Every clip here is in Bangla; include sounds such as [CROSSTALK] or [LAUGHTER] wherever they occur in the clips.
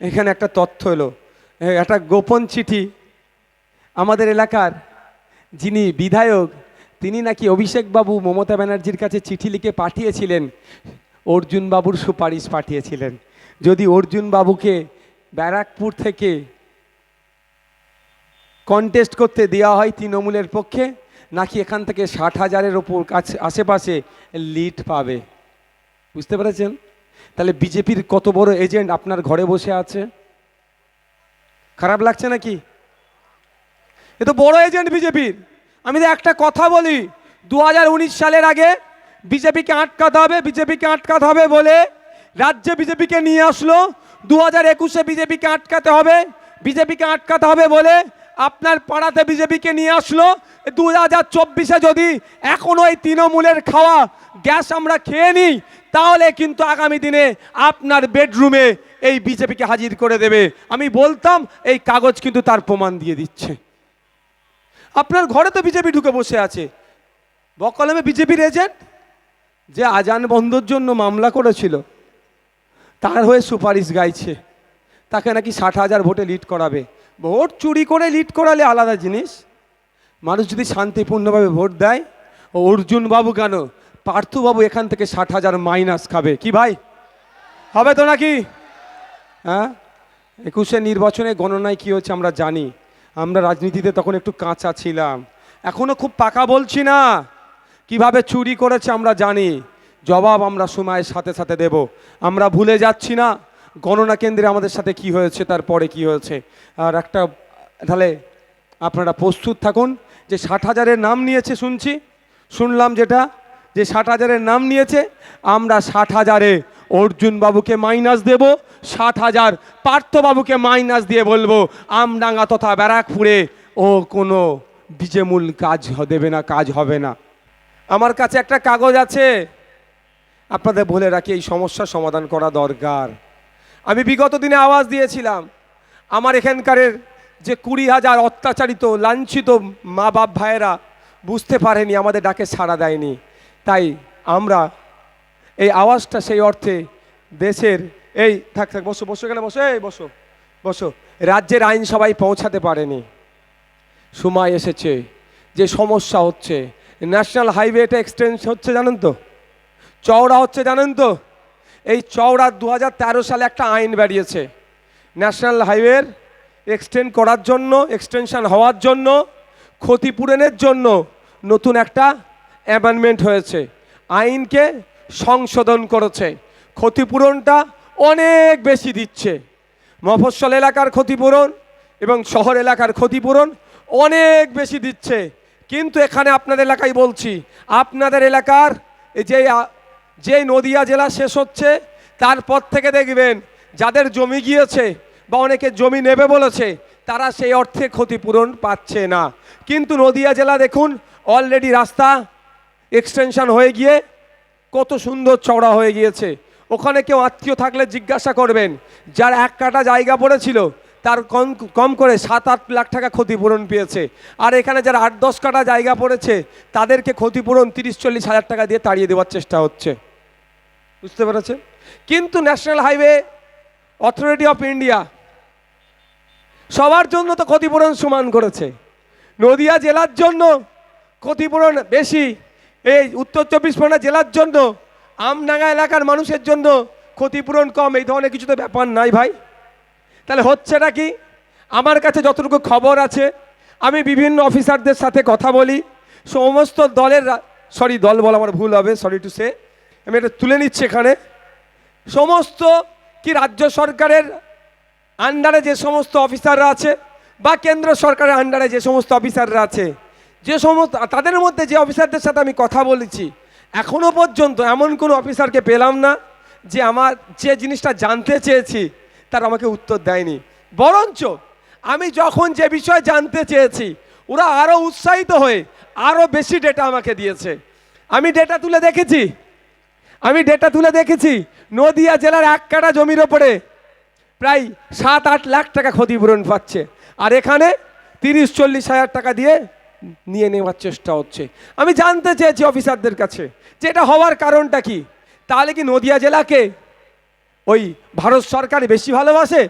এখানে একটা তথ্য এলো। একটা গোপন চিঠি আমাদের এলাকার যিনি বিধায়ক, তিনি নাকি অভিষেক বাবু মমতা ব্যানার্জির কাছে চিঠি লিখে পাঠিয়েছিলেন। অর্জুন বাবুর সুপারিশ পাঠিয়েছিলেন। যদি অর্জুন বাবুকে ব্যারাকপুর থেকে কন্টেস্ট করতে দেওয়া হয় তৃণমূলের পক্ষে, নাকি এখান থেকে ষাট হাজারের ওপর কাছে আশেপাশে লিড পাবে। বুঝতে পেরেছেন? তাহলে বিজেপির কত বড় এজেন্ট আপনার ঘরে বসে আছে? খারাপ লাগছে নাকি? এ তো বড় এজেন্ট বিজেপির। আমি তো একটা কথা বলি দু হাজার উনিশ সালের আগে বিজেপিকে আটকাতে হবে, বিজেপিকে আটকাতে হবে বলে রাজ্যে বিজেপিকে নিয়ে আসলো। দু হাজার একুশে বিজেপিকে আটকাতে হবে, বিজেপিকে আটকাতে হবে বলে আপনার পাড়াতে বিজেপিকে নিয়ে আসলো। দু হাজার চব্বিশে যদি এখনও এই তৃণমূলের খাওয়া গ্যাস আমরা খেয়ে নিই, তাহলে কিন্তু আগামী দিনে আপনার বেডরুমে এই বিজেপিকে হাজির করে দেবে। আমি বলতাম, এই কাগজ কিন্তু তার প্রমাণ দিয়ে দিচ্ছে। আপনার ঘরে তো বিজেপি ঢুকে বসে আছে। বকলমে বিজেপির এজেন্ট, যে আজান বন্ধর জন্য মামলা করেছিল, তার হয়ে সুপারিশ গাইছে। তাকে নাকি ষাট হাজার ভোটে লিড করাবে। ভোট চুরি করে লিড করালে আলাদা জিনিস। মানুষ যদি শান্তিপূর্ণভাবে ভোট দেয়, ও অর্জুন বাবু কেন? পার্থবাবু এখান থেকে ষাট হাজার মাইনাস খাবে। কি ভাই? হবে তো নাকি? হ্যাঁ? একুশে নির্বাচনে গণনায় কী হচ্ছে আমরা জানি। আমরা রাজনীতিতে তখন একটু কাঁচা ছিলাম। এখনও খুব পাকা বলছি না। কীভাবে চুরি করেছে আমরা জানি। জবাব আমরা সময়ের সাথে সাথে দেব। আমরা ভুলে যাচ্ছি না। গণনা কেন্দ্রে আমাদের সাথে কি হয়েছে, তারপরে কি হয়েছে? আর একটা, তাহলে আপনারা প্রস্তুত থাকুন, যে ষাট হাজারের নাম নিয়েছে শুনছি, শুনলাম যেটা, যে ষাট হাজারের নাম নিয়েছে, আমরা ষাট হাজারে অর্জুনবাবুকে মাইনাস দেব, ষাট হাজার পার্থবাবুকে মাইনাস দিয়ে বলব, আমডাঙ্গা তথা ব্যারাকপুরে ও কোনো বিজেমূল কাজ দেবে না, কাজ হবে না। আমার কাছে একটা কাগজ আছে, আপনাদের বলে রাখি, এই সমস্যার সমাধান করা দরকার। আমি বিগত দিনে আওয়াজ দিয়েছিলাম, আমার এখানকারের যে কুড়ি হাজার অত্যাচারিত, লাঞ্ছিত মা বাপ ভাইয়েরা বুঝতে পারেনি, আমাদের ডাকে সাড়া দেয়নি। তাই আমরা এই আওয়াজটা সেই অর্থে দেশের, এই থাক থাক, বসো বসো গেলে বসো, এই বসো বসো। রাজ্যের আইনসভায় পৌঁছাতে পারেনি। সময় এসেছে, যে সমস্যা হচ্ছে। ন্যাশনাল হাইওয়েটা এক্সটেন্স হচ্ছে, জানেন তো? চওড়া হচ্ছে, জানেন তো? এই চওড়া দু হাজার তেরো সালে একটা আইন বেরিয়েছে। ন্যাশনাল হাইওয়ের এক্সটেন্ড করার জন্য, এক্সটেনশন হওয়ার জন্য, ক্ষতিপূরণের জন্য নতুন একটা অ্যামেন্ডমেন্ট হয়েছে। আইনকে সংশোধন করেছে। ক্ষতিপূরণটা অনেক বেশি দিচ্ছে। মফস্বল এলাকার ক্ষতিপূরণ এবং শহর এলাকার ক্ষতিপূরণ অনেক বেশি দিচ্ছে। কিন্তু এখানে আপনাদের এলাকায় বলছি, আপনাদের এলাকার যে যে নদিয়া জেলা শেষ হচ্ছে তারপর থেকে দেখবেন যাদের জমি গিয়েছে বা অনেকে জমি নেবে বলেছে, তারা সেই অর্থে ক্ষতিপূরণ পাচ্ছে না। কিন্তু নদিয়া জেলা দেখুন অলরেডি রাস্তা এক্সটেনশন হয়ে গিয়ে কত সুন্দর চওড়া হয়ে গিয়েছে। ওখানে কেউ আত্মীয় থাকলে জিজ্ঞাসা করবেন, যার এক কাটা জায়গা পড়েছিল, তার কম কম করে সাত, আট লাখ টাকা ক্ষতিপূরণ পেয়েছে। আর এখানে যারা আট, দশ কাটা জায়গা পড়েছে, তাদেরকে ক্ষতিপূরণ তিরিশ, চল্লিশ হাজার টাকা দিয়ে তাড়িয়ে দেওয়ার চেষ্টা হচ্ছে। বুঝতে পেরেছেন? কিন্তু National Highway Authority of India সবার জন্য তো ক্ষতিপূরণ সমান করেছে। নদিয়া জেলার জন্য ক্ষতিপূরণ বেশি, এই উত্তর চব্বিশ পরগনা জেলার জন্য, আমডাঙ্গা এলাকার মানুষের জন্য ক্ষতিপূরণ কম, এই ধরনের কিছু তো ব্যাপার নাই ভাই। তাহলে হচ্ছেটা কি? আমার কাছে যতটুকু খবর আছে, আমি বিভিন্ন অফিসারদের সাথে কথা বলি, সমস্ত দলের সরি দল বলা আমার ভুল হবে সরি টু সে আমি এটা তুলে নিচ্ছি এখানে। সমস্ত কি রাজ্য সরকারের আন্ডারে যে সমস্ত অফিসাররা আছে, বা কেন্দ্র সরকারের আন্ডারে যে সমস্ত অফিসাররা আছে, যে সমস্ত, তাদের মধ্যে যে অফিসারদের সাথে আমি কথা বলেছি এখনও পর্যন্ত এমন কোনো অফিসারকে পেলাম না যে আমার, যে জিনিসটা জানতে চেয়েছি, তার আমাকে উত্তর দেয়নি। বরঞ্চ আমি যখন যে বিষয়ে জানতে চেয়েছি, ওরা আরও উৎসাহিত হয়ে আরও বেশি ডেটা আমাকে দিয়েছে। আমি ডেটা তুলে দেখেছি আমি ডেটা তুলে দেখেছি। নদিয়া জেলার এক কাটা জমির ওপরে প্রায় সাত, আট লাখ টাকা ক্ষতিপূরণ পাচ্ছে। আর এখানে তিরিশ, চল্লিশ হাজার টাকা দিয়ে নিয়ে নেওয়ার চেষ্টা হচ্ছে। আমি জানতে চেয়েছি অফিসারদের কাছে যে এটা হওয়ার কারণটা কি। তাহলে কি নদিয়া জেলাকে ওই ভারত সরকার বেশি ভালোবাসে?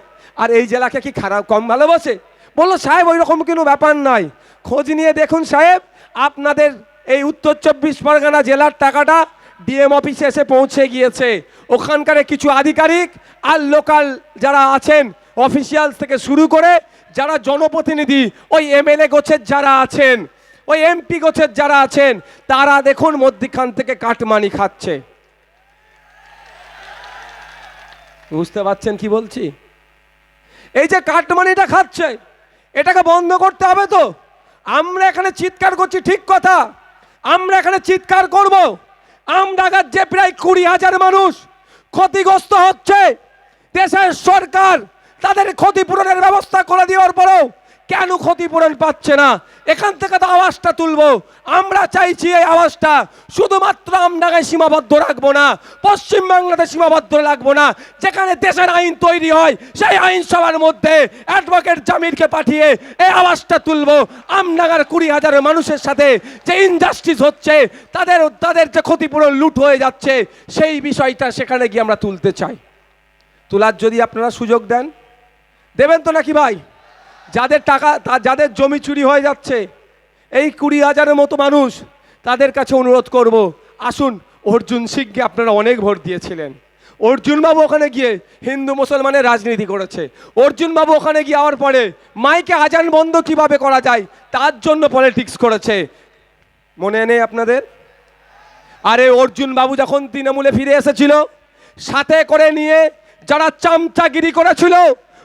আর এই জেলাকে কি খারাপ, কম ভালোবাসে? বলল, সাহেব ওই রকম কোনো ব্যাপার নাই। খোঁজ নিয়ে দেখুন সাহেব, আপনাদের এই উত্তর চব্বিশ পরগনা জেলার টাকাটা ডিএম অফিসে এসে পৌঁছে গিয়েছে। ওখানকার কিছু আধিকারিক আর লোকাল যারা আছেন অফিসিয়ালস থেকে শুরু করে যারা জনপ্রতিনিধি, ওই এমএলএ গোছের যারা আছেন, ওই এমপি গোছের যারা আছেন, তারা দেখুন মধ্যখান থেকে কাটমানি খাচ্ছে। বুঝতে পারছেন কি বলছি? এই যে কাটমানিটা খাচ্ছে, এটাকে বন্ধ করতে হবে তো। আমরা এখানে চিৎকার করছি, ঠিক কথা। আমরা এখানে চিৎকার করব। আমডাঙ্গার যে প্রায় কুড়ি হাজার মানুষ ক্ষতিগ্রস্ত হচ্ছে, দেশের সরকার তাদের ক্ষতিপূরণের ব্যবস্থা করে দেওয়ার পরেও কেন ক্ষতিপূরণ পাচ্ছে না? এখান থেকে তো আওয়াজটা তুলবো। আমরা চাইছি এই আওয়াজটা। শুধুমাত্র আমডাঙ্গায় সীমাবদ্ধ রাখব না। পশ্চিম বাংলাতে সীমাবদ্ধ রাখব না। যেখানে দেশের আইন তৈরি হয়, সেই আইনসভার মধ্যে অ্যাডভোকেট জামিরকে পাঠিয়ে এই আওয়াজটা তুলবো। আমডাঙ্গার কুড়ি হাজার মানুষের সাথে যে ইনজাস্টিস হচ্ছে, তাদের তাদের যে ক্ষতিপূরণ লুট হয়ে যাচ্ছে, সেই বিষয়টা সেখানে গিয়ে আমরা তুলতে চাই। তোলার যদি আপনারা সুযোগ দেন। দেবেন তো নাকি ভাই? যাদের টাকা যাদের জমি চুরি হয়ে যাচ্ছে, এই কুড়ি হাজারের মতো মানুষ তাদের কাছে অনুরোধ করব, আসুন অর্জুন সিংকে আপনারা অনেক ভোট দিয়েছিলেন। অর্জুন বাবু ওখানে গিয়ে হিন্দু মুসলমানের রাজনীতি করেছে। অর্জুন বাবু ওখানে গিয়ে যাওয়ার পরে মাইকে আজান বন্ধ কীভাবে করা যায়, তার জন্য পলিটিক্স করেছে। মনে নেই আপনাদের? আরে অর্জুন বাবু যখন তৃণমূলে ফিরে এসেছিল, সাথে করে নিয়ে যারা চামচাগিরি করেছিল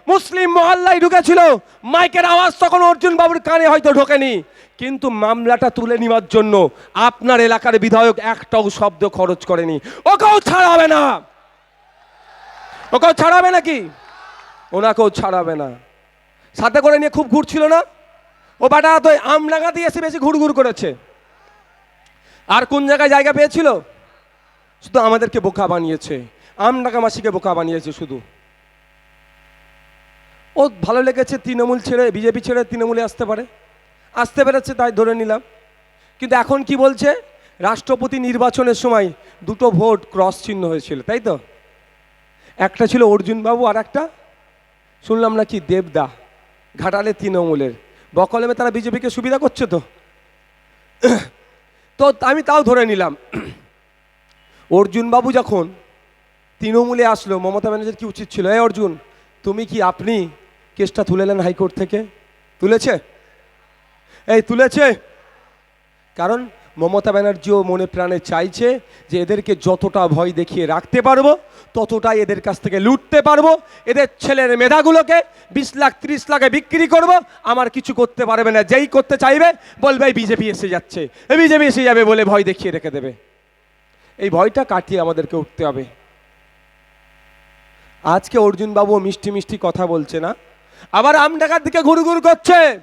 মুসলিম মহল্লায় ঢুকেছিল। মাইকের আওয়াজ তখন অর্জুন বাবুর কানে হয়তো ঢোকেনি। কিন্তু মামলাটা তুলে নেওয়ার জন্য আপনার এলাকার বিধায়ক একটাও শব্দ খরচ করেনি। ওকেও ছাড়াবে না। ওকেও ছাড়াবে নাকি? ওনাকেও ছাড়াবে না। সাথে করে নিয়ে খুব ঘুরছিল না? ও বাটা তো আমডাঙ্গা দিয়ে এসে বেশি ঘুরঘুর করেছে। আর কোন জায়গায় জায়গা পেয়েছিল? শুধু আমাদেরকে বোকা বানিয়েছে। আমডাঙ্গা মাসিকে বোকা বানিয়েছে শুধু। ও ভালো লেগেছে, তৃণমূল ছেড়ে, বিজেপি ছেড়ে তৃণমূলে আসতে পারে। আসতে পেরেছে, তাই ধরে নিলাম। কিন্তু এখন কি বলছে? রাষ্ট্রপতি নির্বাচনের সময় দুটো ভোট ক্রস চিহ্ন হয়েছিল, তাই তো? একটা ছিল অর্জুনবাবু, আর একটা শুনলাম নাকি দেবদা, ঘাটালে তৃণমূলের। বকলমে তারা বিজেপিকে সুবিধা করছে তো? তো আমি তাও ধরে নিলাম। অর্জুনবাবু যখন তৃণমূলে আসলো, মমতা ব্যানার্জির কি উচিত ছিল? এই অর্জুন, তুমি কি আপনি কেসটা তুলে নেন হাইকোর্ট থেকে। তুলেছে? এই তুলেছে। কারণ মমতা ব্যানার্জিও মনে প্রাণে চাইছে যে এদেরকে যতটা ভয় দেখিয়ে রাখতে পারব, ততটাই এদের কাছ থেকে লুটতে পারব। এদের ছেলের মেধাগুলোকে বিশ লাখ, ত্রিশ লাখে বিক্রি করব। আমার কিছু করতে পারবে না, যেই করতে চাইবে, বলবে বিজেপি এসে যাচ্ছে। বিজেপি এসে যাবে বলে ভয় দেখিয়ে রেখে দেবে। এই ভয়টা কাটিয়ে আমাদেরকে উঠতে হবে। আজকে অর্জুন বাবু মিষ্টি মিষ্টি কথা বলছে না। আবার আমডাকার দিকে ঘুরঘুর করছে।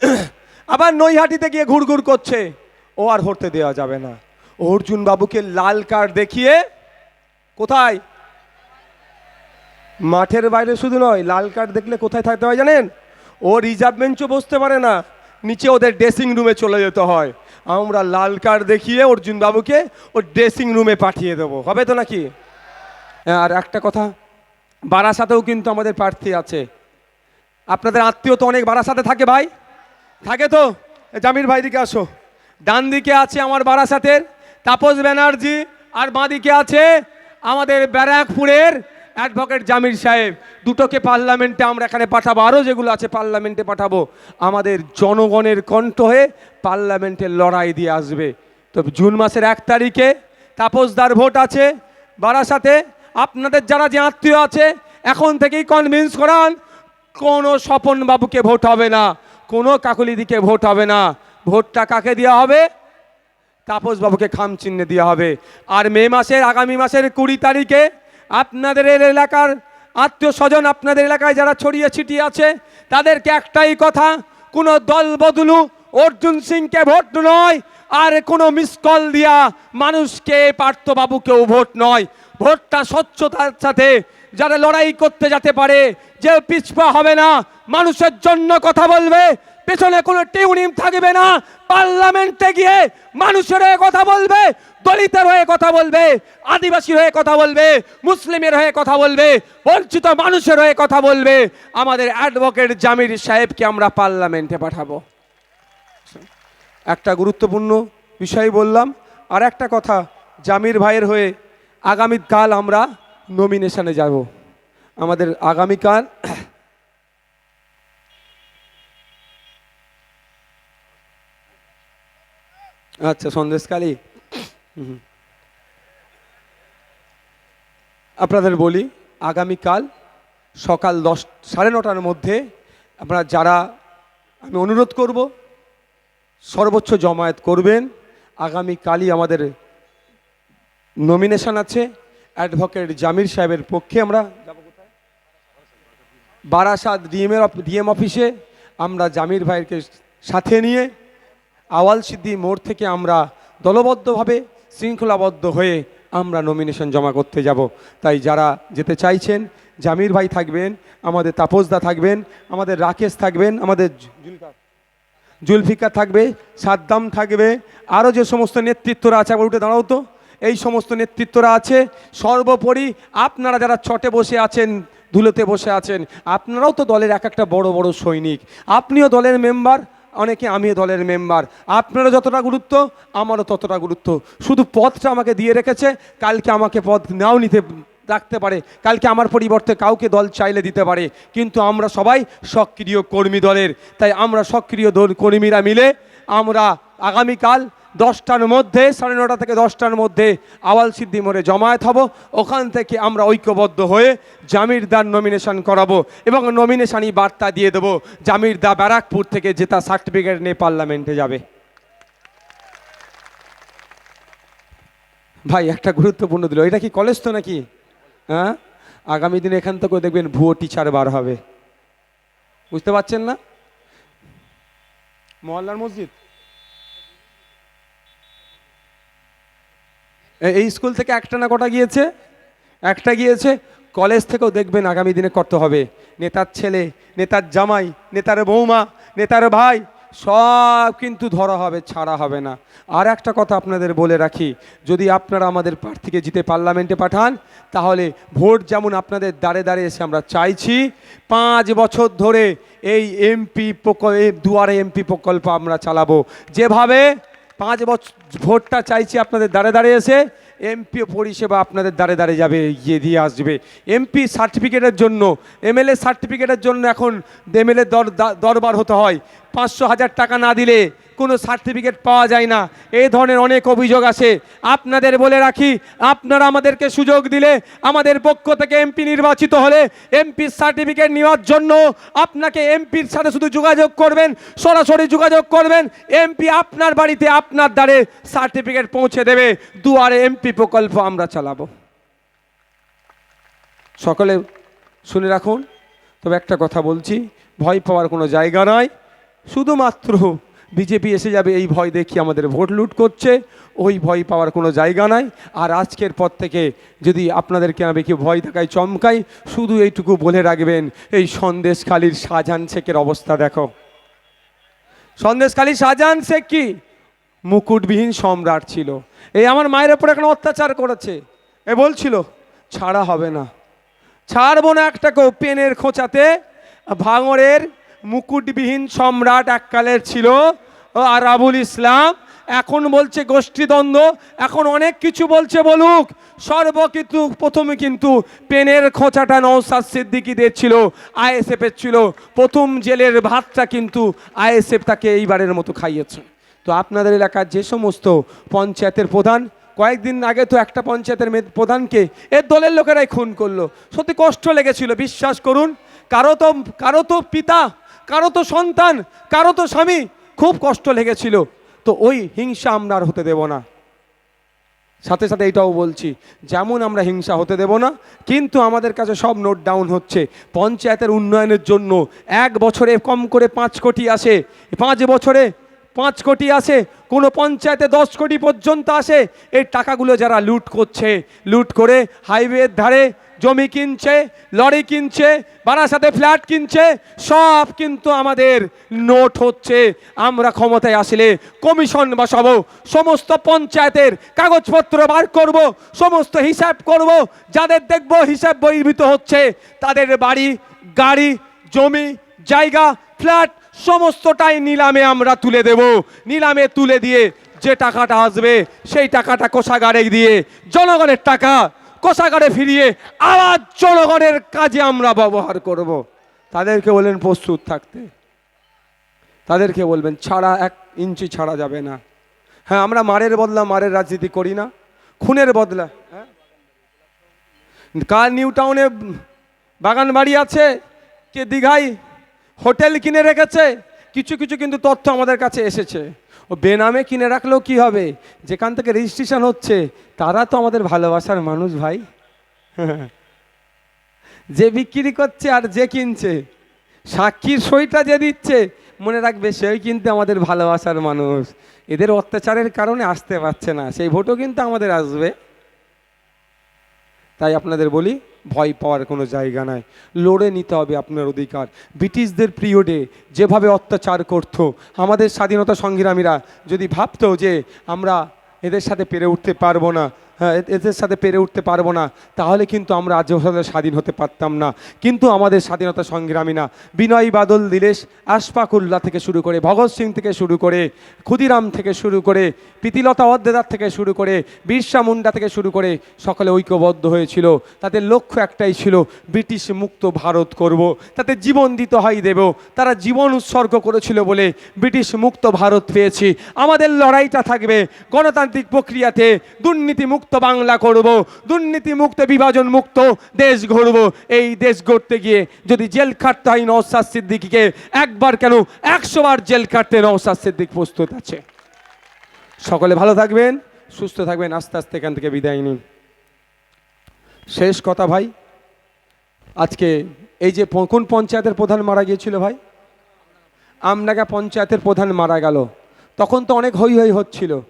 [CLEARS THROAT] আবার নৈহাটিতে গিয়ে ঘুরঘুর করছে। ও আর হরতে দেওয়া যাবে না। অর্জুন বাবুকে লাল কার্ড দেখিয়ে কোথায়? মাঠের বাইরে শুধু নয়, লাল কার্ড দেখলে কোথায় থাকতে হয় জানেন? ও রিজার্ভ বেঞ্চও বসতে পারে না। নিচে ওদের ড্রেসিং রুমে চলে যেতে হয়। আমরা লাল কার্ড দেখিয়ে অর্জুন বাবুকে ওর ড্রেসিং রুমে পাঠিয়ে দেবো। হবে তো নাকি? আর একটা কথা বারাসাতেও কিন্তু আমাদের প্রার্থী আছে। আপনাদের আত্মীয় তো অনেক বারাসাতে থাকে ভাই। থাকে তো? জামির ভাই দিকে আসো। ডান দিকে আছে আমার বারাসাতের তাপস ব্যানার্জি, আর বাঁ দিকে আছে আমাদের ব্যারাকপুরের অ্যাডভোকেট জামির সাহেব। দুটোকে পার্লামেন্টে আমরা এখানে পাঠাবো আরও যেগুলো আছে পার্লামেন্টে পাঠাবো। আমাদের জনগণের কণ্ঠ হয়ে পার্লামেন্টের লড়াই দিয়ে আসবে। তো জুন মাসের এক তারিখে তাপসদার ভোট আছে বারাসাতে। আপনাদের যারা যে আত্মীয় আছে, এখন থেকেই কনভিন্স করান, কোনো স্বপন বাবুকে ভোট হবে না, কোনো কাকলিদিকে ভোট হবে না। ভোটটা কাকে দেওয়া হবে? তাপস বাবুকে খাম চিহ্নে দেওয়া হবে। আর মে মাসের, আগামী মাসের কুড়ি তারিখে আপনাদের এলাকার আত্মীয় স্বজন, আপনাদের এলাকায় যারা ছড়িয়ে ছিটিয়ে আছে, তাদেরকে একটাই কথা, কোনো দল বদলু, অর্জুন সিংকে ভোট নয়, আর কোনো মিস কল দিয়া মানুষকে পার্থবাবুকেও ভোট নয়। ভোটটা স্বচ্ছতার সাথে যারা লড়াই করতে যেতে পারে, যে পিছপা হবে না, মানুষের জন্য কথা বলবে, পেছনে কোনো টিউনিম থাকবে না, পার্লামেন্টে গিয়ে মানুষের হয়ে কথা বলবে, দলিতের হয়ে কথা বলবে, আদিবাসীর হয়ে কথা বলবে, মুসলিমের হয়ে কথা বলবে, বঞ্চিত মানুষের হয়ে কথা বলবে। আমাদের অ্যাডভোকেট জামির সাহেবকে আমরা পার্লামেন্টে পাঠাবো। একটা গুরুত্বপূর্ণ বিষয় বললাম, আর একটা কথা, জামির ভাইয়ের হয়ে আগামীকাল আমরা নমিনেশনে যাব। আমাদের আগামীকাল আচ্ছা সন্দেশকালী। আপনাদের বলি, আগামীকাল সকাল দশ, সাড়ে নটার মধ্যে আপনারা যারা, আমি অনুরোধ করব, সর্বোচ্চ জমায়েত করবেন। আগামীকালই আমাদের নমিনেশন আছে অ্যাডভোকেট জামির সাহেবের পক্ষে আমরা? বারাসাত ডিএমের ডিএম অফিসে আমরা জামির ভাইকে সাথে নিয়ে আওয়াল সিদ্দি মোড় থেকে আমরা দলবদ্ধভাবে শৃঙ্খলাবদ্ধ হয়ে আমরা নমিনেশন জমা করতে যাব। তাই যারা যেতে চাইছেন জামির ভাই থাকবেন, আমাদের তাপসদা থাকবেন, আমাদের রাকেশ থাকবেন, আমাদের জুলফিকার। থাকবে, সাদ্দাম থাকবে আরও যে সমস্ত নেতৃত্বরা আছে একবার উঠে দাঁড়াও তো। এই সমস্ত নেতৃত্বরা আছে। সর্বোপরি আপনারা যারা ছটে বসে আছেন ধুলোতে বসে আছেন, আপনারাও তো দলের এক একটা বড় বড় সৈনিক। আপনিও দলের মেম্বার, অনেকে আমিও দলের মেম্বার। আপনারও যতটা গুরুত্ব, আমারও ততটা গুরুত্ব। শুধু পদটা আমাকে দিয়ে রেখেছে, কালকে আমাকে পদ নাও নিতে রাখতে পারে। কালকে আমার পরিবর্তে কাউকে দল চাইলে দিতে পারে। কিন্তু আমরা সবাই সক্রিয় কর্মী দলের। তাই আমরা সক্রিয় দল কর্মীরা মিলে আমরা আগামীকাল দশটার মধ্যে, সাড়ে নটা থেকে দশটার মধ্যে আওয়াল সিদ্ধি মোড়ে জমায়েত হব। ওখান থেকে আমরা ঐক্যবদ্ধ হয়ে জামিরদার নমিনেশন করাবো এবং নমিনেশানই বার্তা দিয়ে দেবো, জামিরদা ব্যারাকপুর থেকে জেতা সার্টিফিকেট নিয়ে পার্লামেন্টে যাবে। ভাই, একটা গুরুত্বপূর্ণ দিল। এটা কি কলেজ তো নাকি? হ্যাঁ? আগামী দিনে এখান থেকেও দেখবেন ভুয়ো টিচার বার হবে। বুঝতে পারছেন না? মহল্লার মসজিদ? এই স্কুল থেকে একটা না কটা গিয়েছে? একটা গিয়েছে। কলেজ থেকেও দেখবেন আগামী দিনে কত হবে। নেতার ছেলে, নেতার জামাই, নেতার বৌমা, নেতার ভাই, সব কিন্তু ধরা হবে, ছাড়া হবে না। আর একটা কথা আপনাদের বলে রাখি, যদি আপনারা আমাদের প্রার্থীকে জিতে পার্লামেন্টে পাঠান, তাহলে ভোট যেমন আপনাদের দাঁড়ে দাঁড়ে এসে আমরা চাইছি, পাঁচ বছর ধরে এই এমপি প্রকল্প দুয়ারে এমপি প্রকল্প আমরা চালাবো। যেভাবে পাঁচ বছর ভোটটা চাইছি আপনাদের দাঁড়ে দাঁড়িয়ে এসে, এমপি পরিষেবা আপনাদের দাঁড়ে দাঁড়ে যাবে, গিয়ে দিয়ে আসবে। এমপি সার্টিফিকেটের জন্য, এমএলএ সার্টিফিকেটের জন্য এখন এমএলএ দর দরবার হতে হয়। পাঁচশো হাজার টাকা না দিলে কোনো সার্টিফিকেট পাওয়া যায় না। এই ধরনের অনেক অভিযোগ আছে। আপনাদের বলে রাখি, আপনারা আমাদেরকে সুযোগ দিলে, আমাদের পক্ষ থেকে এমপি নির্বাচিত হলে, এমপির সার্টিফিকেট নেওয়ার জন্য আপনাকে এমপির সাথে শুধু যোগাযোগ করবেন, সরাসরি যোগাযোগ করবেন। এমপি আপনার বাড়িতে, আপনার দ্বারে সার্টিফিকেট পৌঁছে দেবে। দুয়ারে এমপি প্রকল্প আমরা চালাবো। সকলে শুনে রাখুন, তবে একটা কথা বলছি, ভয় পাওয়ার কোনো জায়গা নয় শুধুমাত্র বিজেপি এসে যাবে, এই ভয় দেখি আমাদের ভোট লুট করছে, ওই ভয় পাওয়ার কোনো জায়গা নাই। আর আজকের পর থেকে যদি আপনাদেরকে আমি কি ভয় দেখায় চমকাই শুধু এইটুকু বলে রাখবেন, এই সন্দেশখালীর শাহজাহান শেখের অবস্থা দেখো। সন্দেশখালী শাহজাহান শেখ কি? মুকুটবিহীন সম্রাট ছিল। এই আমার মায়ের ওপর এখন অত্যাচার করেছে। এ বলছিল, ছাড়া হবে না। ছাড়বো না একটা একটাকেও পেনের খোঁচাতে। ভাঙরের মুকুটবিহীন সম্রাট এককালের ছিল আর আবুল ইসলাম এখন বলছে গোষ্ঠীদ্বন্দ্ব, এখন অনেক কিছু বলছে বলুক। সর্বকিন্তু প্রথমে কিন্তু পেনের খোঁচাটা নৌসাদ সিদ্দিকিদের ছিল, আইএসএফের ছিল। প্রথম জেলের ভাতটা কিন্তু আইএসএফ তাকে এইবারের মতো খাইয়েছে। তো আপনাদের এলাকার যে সমস্ত পঞ্চায়েতের প্রধান, কয়েকদিন আগে তো একটা পঞ্চায়েতের প্রধানকে এর দলের লোকেরাই খুন করল। সত্যি কষ্ট লেগেছিল, বিশ্বাস করুন। কারও তো কারও তো পিতা, কারও তো সন্তান, কারও তো স্বামী খুব কষ্ট লেগেছিল। তো ওই হিংসা আমরা আর হতে দেব না। সাথে সাথে এটাও বলছি, যেমন আমরা হিংসা হতে দেব না, কিন্তু আমাদের কাছে সব নোট ডাউন হচ্ছে। পঞ্চায়েতের উন্নয়নের জন্য এক বছরে কম করে পাঁচ কোটি আসে, পাঁচ বছরে পাঁচ কোটি আসে, কোনো পঞ্চায়েতে দশ কোটি পর্যন্ত আসে। এই টাকাগুলো যারা লুট করছে, লুট করে হাইওয়ের ধারে জমি কিনছে, লরি কিনছে বারাসাতে ফ্ল্যাট কিনছে, সব কিন্তু আমাদের নোট হচ্ছে। আমরা ক্ষমতায় আসলে কমিশন বসাবো, সমস্ত পঞ্চায়েতের কাগজপত্র বার করব, সমস্ত হিসাব করব, যাদের দেখব হিসাব বহির্ভূত হচ্ছে, তাদের বাড়ি, গাড়ি, জমি, জায়গা, ফ্ল্যাট, সমস্তটাই নিলামে আমরা তুলে দেব। নিলামে তুলে দিয়ে যে টাকাটা আসবে, সেই টাকাটা কোষাগারে দিয়ে জনগণের টাকা কোষাগারে ফিরিয়ে আবার জনগণের কাজে আমরা ব্যবহার করব। তাদেরকে বললেন, প্রস্তুত থাকতে। তাদেরকে বলবেন, ছাড়া এক ইঞ্চি ছাড়া যাবে না। হ্যাঁ আমরা মারের বদলা মারের রাজনীতি করি না, খুনের বদলা হ্যাঁ। কার নিউ টাউনে বাগান বাড়ি আছে, কে দীঘায় হোটেল কিনে রেখেছে, কিছু কিছু কিন্তু তথ্য আমাদের কাছে এসেছে। ও বেনামে কিনে রাখলেও কি হবে? যেখান থেকে রেজিস্ট্রেশন হচ্ছে, তারা তো আমাদের ভালোবাসার মানুষ ভাই। [LAUGHS] যে বিক্রি করছে আর যে কিনছে, সাক্ষীর সইটা যে দিচ্ছে, মনে রাখবে সেই কিন্তু আমাদের ভালোবাসার মানুষ। এদের অত্যাচারের কারণে আসতে পারছে না, সেই ভোটও কিন্তু আমাদের আসবে। তাই আপনাদের বলি, ভয় পাওয়ার কোনো জায়গা নাই। লড়ে নিতে হবে আপনার অধিকার। ব্রিটিশদের পিরিয়ডে যেভাবে অত্যাচার করত, আমাদের স্বাধীনতা সংগ্রামীরা যদি ভাবত যে আমরা এদের সাথে পেরে উঠতে পারব না এদের সাথে পেরে উঠতে পারব না। তাহলে কিন্তু আমরা আজ স্বাধীন হতে পারতাম না। কিন্তু আমাদের স্বাধীনতা সংগ্রামীরা বিনয় বাদল, দিলেশ, আশফাকুল্লাহ থেকে শুরু করে, ভগৎ সিং থেকে শুরু করে, ক্ষুদিরাম থেকে শুরু করে, প্রীতিলতা অদ্দেদার থেকে শুরু করে, বিরসা মুন্ডা থেকে শুরু করে সকলে ঐক্যবদ্ধ হয়েছিল। তাদের লক্ষ্য একটাই ছিল, ব্রিটিশ মুক্ত ভারত করব। তাতে জীবন দিতে হয় দেব। তারা জীবন উৎসর্গ করেছিল বলে ব্রিটিশ মুক্ত ভারত পেয়েছি। আমাদের লড়াইটা থাকবে গণতান্ত্রিক প্রক্রিয়াতে, দুর্নীতি মুক্ত বাংলা করব, দুর্নীতি মুক্ত, বিভাজন মুক্ত দেশ গড়ব। এই দেশ গড়তে গিয়ে যদি জেল খাটতে হয় নওসাদ সিদ্দিকিকে, একবার কেন একশোবার জেল কাটতে নওসাদ সিদ্দিক প্রস্তুত আছে। সকলে ভালো থাকবেন, সুস্থ থাকবেন, আস্তে আস্তে এখান থেকে বিদায় নিন। শেষ কথা ভাই, আজকে এই যে কোন পঞ্চায়েতের প্রধান মারা গিয়েছিল ভাই? আমনাগা পঞ্চায়েতের প্রধান মারা গেল। তখন তো অনেক হই হই হচ্ছিল।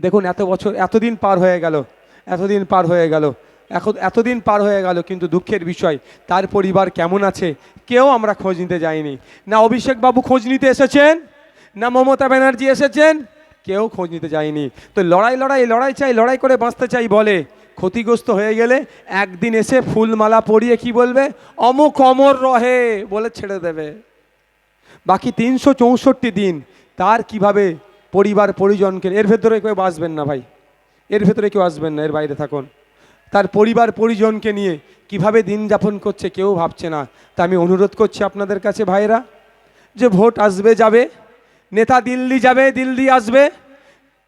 দেখুন, এত বছর, এতদিন পার হয়ে গেল। এতদিন পার হয়ে গেল। এখন এতদিন পার হয়ে গেল কিন্তু দুঃখের বিষয়, তার পরিবার কেমন আছে কেউ আমরা খোঁজ নিতে যাইনি। না অভিষেক বাবু খোঁজ নিতে এসেছেন? না মমতা ব্যানার্জি এসেছেন? কেউ খোঁজ নিতে যায়নি। তো লড়াই লড়াই লড়াই চাই, লড়াই করে বাঁচতে চাই বলে ক্ষতিগ্রস্ত হয়ে গেলে একদিন এসে ফুলমালা পরিয়ে কি বলবে? অমুক অমর রহে বলে ছেড়ে দেবে। বাকি তিনশো চৌষট্টি দিন তার কীভাবে পরিবার, পরিজনকে, এর ভেতরে কেউ বাঁচবেন না ভাই। এর ভেতরে কেউ আসবেন না, এর বাইরে থাকুন। তার পরিবার, পরিজনকে নিয়ে কীভাবে দিন যাপন করছে কেউ ভাবছে না। তা আমি অনুরোধ করছি আপনাদের কাছে ভাইরা যে ভোট আসবে, যাবে। নেতা দিল্লি যাবে, দিল্লি আসবে।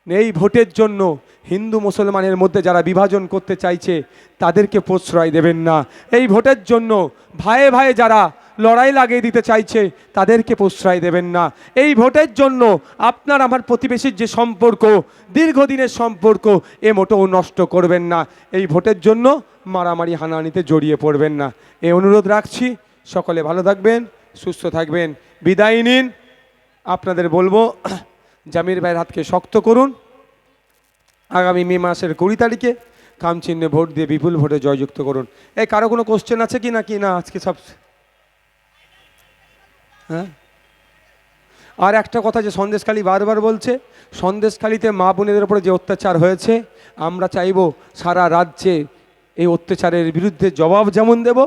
এই ভোটের জন্য হিন্দু মুসলমানের মধ্যে যারা বিভাজন করতে চাইছে, তাদেরকে প্রশ্রয় দেবেন না। এই ভোটের জন্য ভাইয়ে ভাইয়ে যারা লড়াই লাগিয়ে দিতে চাইছে, তাদেরকে প্রশ্রয় দেবেন না। এই ভোটের জন্য আপনার, আমার প্রতিবেশীর যে সম্পর্ক, দীর্ঘদিনের সম্পর্ক, এ মোটেও নষ্ট করবেন না। এই ভোটের জন্য মারামারি হানাহানিতে জড়িয়ে পড়বেন না। এ অনুরোধ রাখছি, সকলে ভালো থাকবেন, সুস্থ থাকবেন। বিদায় নিন। আপনাদের বলব, [CLEARS THROAT] জামির ভাইয়ের হাতকে শক্ত করুন। আগামী মে মাসের কুড়ি তারিখে কামচিহ্নে ভোট দিয়ে বিপুল ভোটে জয়যুক্ত করুন। এই কারও কোনো কোশ্চেন আছে কি না কি না, আজকে সব হ্যাঁ? আর একটা কথা যে সন্দেশখালী বারবার বলছে, সন্দেশখালীতে মা বোনেদের উপরে যে অত্যাচার হয়েছে, আমরা চাইব সারা রাজ্যে এই অত্যাচারের বিরুদ্ধে জবাব যেমন দেব,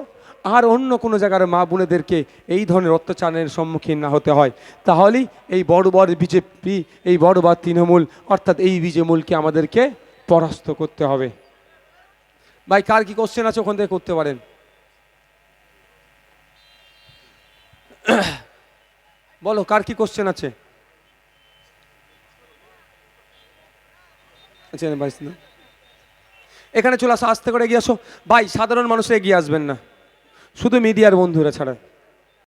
আর অন্য কোনো জায়গার মা বোনেদেরকে এই ধরনের অত্যাচারের সম্মুখীন না হতে হয়। তাহলেই এই বড় বড় বিজেপি, এই বড় বড় তৃণমূল, অর্থাৎ এই বিজেমূলকে আমাদেরকে পরাস্ত করতে হবে। ভাই, কার কি কোশ্চেন আছে ওখান থেকে করতে পারেন? বলো কার কি কোশ্চেন আছে? আচ্ছা, না। এখানে চলে আসো আস্তে করে এগিয়ে আসো। ভাই সাধারণ মানুষ এগিয়ে আসবেন না। শুধু মিডিয়ার বন্ধুরা ছাড়া।